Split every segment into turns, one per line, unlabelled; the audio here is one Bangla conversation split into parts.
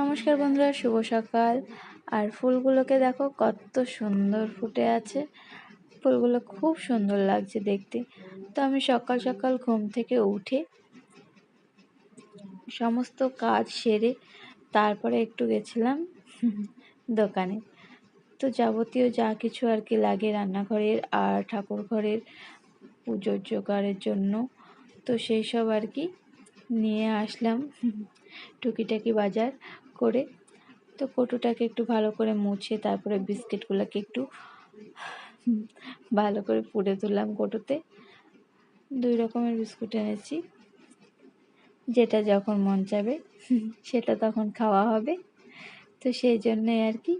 নমস্কার বন্ধুরা, শুভ সকাল। আর ফুলগুলোকে দেখো কত সুন্দর ফুটে আছে। ফুলগুলো খুব সুন্দর লাগছে দেখতে। তো আমি সকাল সকাল ঘুম থেকে উঠে সমস্ত কাজ সেরে তারপরে একটু গেছিলাম দোকানে। তো যাবতীয় যা কিছু আর কি লাগে রান্নাঘরের আর ঠাকুর ঘরের পুজোর জোগাড়ের জন্য, তো সেই সব আর কি নিয়ে আসলাম। টুকিটাকি বাজার। করে, তো কটুটাকে একটু ভালো করে মুছে তারপরে বিস্কিটগুলোকে একটু ভালো করে পুড়ে তুললাম কটুতে। দুই রকমের বিস্কুট এনেছি। যেটা যখন মন চাবে, সেটা তখন খাওয়া হবে। তো সেই জন্যে আর কি,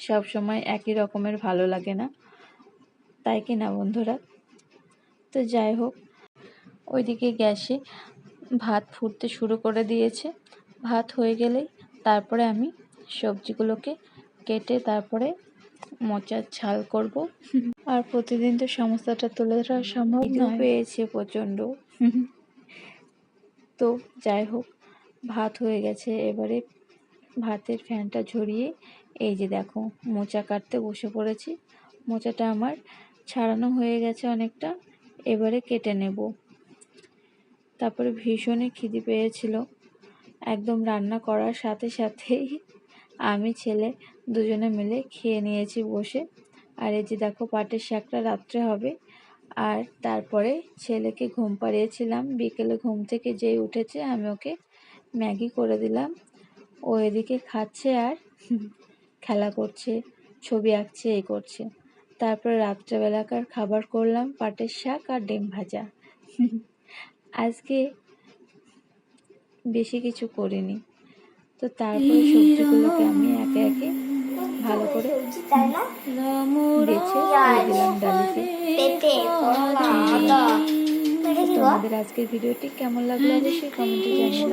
সব সময় একই রকমের ভালো লাগে না। তাই কি না বন্ধুরা? তো যাই হোক, ওইদিকে গ্যাসে ভাত ফুটতে শুরু করে দিয়েছে। ভাত হয়ে গেলেই তারপরে আমি সবজিগুলোকে কেটে তারপরে মোচার ছাল করব। আর প্রতিদিন তো সমস্যাটা তুলে ধরা সম্ভব নয়। পেয়েছে প্রচণ্ড। তো যাই হোক ভাত হয়ে গেছে। এবারে ভাতের ফ্যানটা ঝরিয়ে এই যে দেখো মোচা কাটতে বসে পড়েছি। মোচাটা আমার ছাড়ানো হয়ে গেছে অনেকটা। এবারে কেটে নেব। তারপরে ভীষণই খিদে পেয়েছিল। একদম রান্না করার সাথে সাথেই আমি ছেলে দুজনে মিলে খেয়ে নিয়েছি বসে। আর এই যে দেখো পাটের শাকটা রাত্রে হবে। আর তারপরে ছেলেকে ঘুম পাড়িয়েছিলাম। বিকেলে ঘুম থেকে যেই উঠেছে আমি ওকে ম্যাগি করে দিলাম। ও এদিকে খাচ্ছে আর খেলা করছে, ছবি আঁকছে, এই করছে। তারপরে রাত্রেবেলাকার খাবার করলাম, পাটের শাক আর ডিম ভাজা। আজকে বেশি কিছু করিনি। তো তারপরে সবজিগুলোকে আমি একে একে ভালো করে বেছে দিলাম ডালিতে।
পেঁপে
তোমাদের আজকের ভিডিওটি কেমন লাগল অবশ্যই কমেন্টে জানিও।